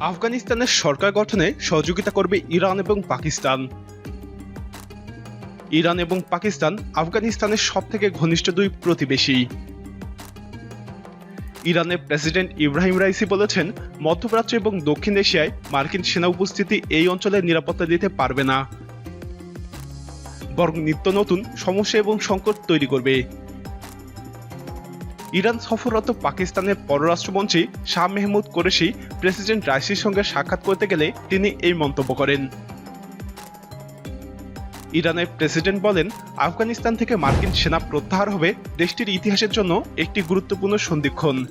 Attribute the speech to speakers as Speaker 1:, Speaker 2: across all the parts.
Speaker 1: আফগানিস্তানের সরকার গঠনে সহযোগিতা করবে ইরান এবং পাকিস্তান। ইরান এবং পাকিস্তান আফগানিস্তানের সবথেকে ঘনিষ্ঠ দুই প্রতিবেশী। ইরানের প্রেসিডেন্ট ইব্রাহিম রাইসি বলেছেন, মধ্যপ্রাচ্য এবং দক্ষিণ এশিয়ায় মার্কিন সেনা উপস্থিতি এই অঞ্চলের নিরাপত্তা দিতে পারবে না। বরং নিত্য নতুন সমস্যা এবং সংকট তৈরি করবে। ইরান সফররত পাকিস্তানের পররাষ্ট্রমন্ত্রী শাহ মেহমুদ কোরেশি প্রেসিডেন্ট রাইসির সঙ্গে সাক্ষাৎ করতে গেলে তিনি এই মন্তব্য করেন। ইরানের প্রেসিডেন্ট বলেন, আফগানিস্তান থেকে মার্কিন সেনা প্রত্যাহার হবে দেশটির ইতিহাসের জন্য একটি গুরুত্বপূর্ণ সন্ধিক্ষণ।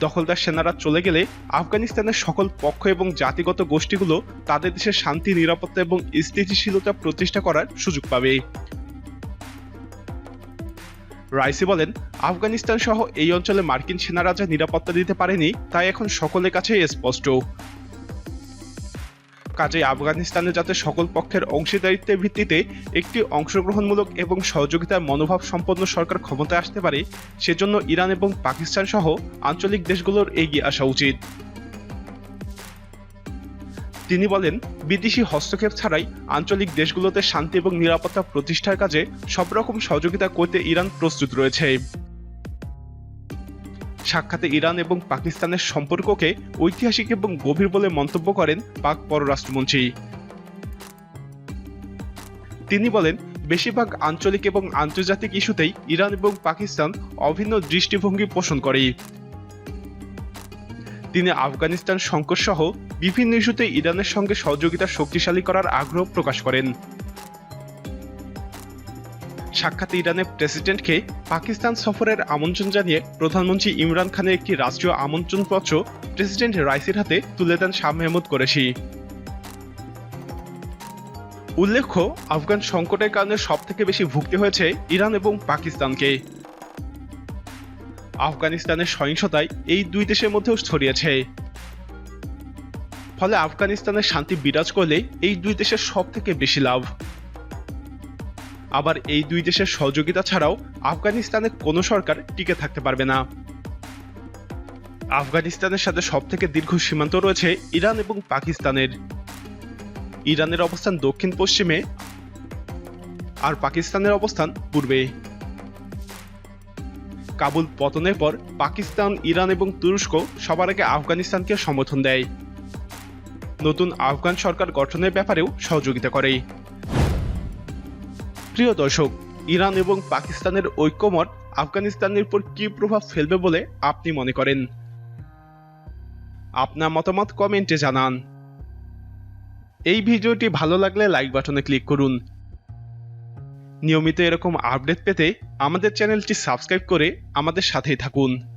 Speaker 1: দখলদার সেনারা চলে গেলে আফগানিস্তানের সকল পক্ষ এবং জাতিগত গোষ্ঠীগুলো তাদের দেশের শান্তি, নিরাপত্তা এবং স্থিতিশীলতা প্রতিষ্ঠা করার সুযোগ পাবে। রাইসি বলেন, আফগানিস্তান সহ এই অঞ্চলে মার্কিন সেনারা যা নিরাপত্তা দিতে পারেনি, তাই এখন সকলের কাছেই স্পষ্ট। কাজেই আফগানিস্তানে যাতে সকল পক্ষের অংশীদারিত্বের ভিত্তিতে একটি অংশগ্রহণমূলক এবং সহযোগিতার মনোভাব সম্পন্ন সরকার ক্ষমতায় আসতে পারে, সেজন্য ইরান এবং পাকিস্তান সহ আঞ্চলিক দেশগুলোর এগিয়ে আসা উচিত। তিনি বলেন, বিদেশি হস্তক্ষেপ ছাড়াই আঞ্চলিক দেশগুলোতে শান্তি এবং নিরাপত্তা প্রতিষ্ঠার কাজে সব রকম সহযোগিতা করতে ইরান প্রস্তুত রয়েছে। সাক্ষাতে ইরান এবং পাকিস্তানের সম্পর্ককে ঐতিহাসিক এবং গভীর বলে মন্তব্য করেন পাক পররাষ্ট্রমন্ত্রী। তিনি বলেন, বেশিরভাগ আঞ্চলিক এবং আন্তর্জাতিক ইস্যুতেই ইরান এবং পাকিস্তান অভিন্ন দৃষ্টিভঙ্গি পোষণ করে তিনি আফগানিস্তান সংকট সহ বিভিন্ন ইস্যুতে ইরানের সঙ্গে সহযোগিতা শক্তিশালী করার আগ্রহ প্রকাশ করেন। সাক্ষাতে ইরানের প্রেসিডেন্টকে পাকিস্তান সফরের আমন্ত্রণ জানিয়ে প্রধানমন্ত্রী ইমরান খানের একটি রাষ্ট্রীয় আমন্ত্রণপত্র প্রেসিডেন্ট রাইসির হাতে তুলে দেন শাহ মেহমুদ কোরেশি। উল্লেখ্য, আফগান সংকটের কারণে সবথেকে বেশি ভুগতে হয়েছে ইরান এবং পাকিস্তানকে। আফগানিস্তানের সহিংসতায় এই দুই দেশের মধ্যেও ছড়িয়েছে। ফলে আফগানিস্তানের শান্তি বিরাজ করলে এই দুই দেশের সব থেকে বেশি লাভ। আবার এই দুই দেশের সহযোগিতা ছাড়াও আফগানিস্তানে কোনো সরকার টিকে থাকতে পারবে না। আফগানিস্তানের সাথে সব থেকে দীর্ঘ সীমান্ত রয়েছে ইরান এবং পাকিস্তানের। ইরানের অবস্থান দক্ষিণ পশ্চিমে আর পাকিস্তানের অবস্থান পূর্বে। কাবুল পতনের পর পাকিস্তান, ইরান এবং তুরস্ক সবার আগে আফগানিস্তানকে সমর্থন দেয়। নতুন আফগান সরকার গঠনের ব্যাপারেও সহযোগিতা করে। প্রিয় দর্শক, ইরান এবং পাকিস্তানের ঐক্যমত আফগানিস্তানের উপর কি প্রভাব ফেলবে বলে আপনি মনে করেন? আপনার মতামত কমেন্টে জানান। এই ভিডিওটি ভালো লাগলে লাইক বাটনে ক্লিক করুন। নিয়মিত এরকম আপডেট পেতে আমাদের চ্যানেলটি সাবস্ক্রাইব করে আমাদের সাথেই থাকুন।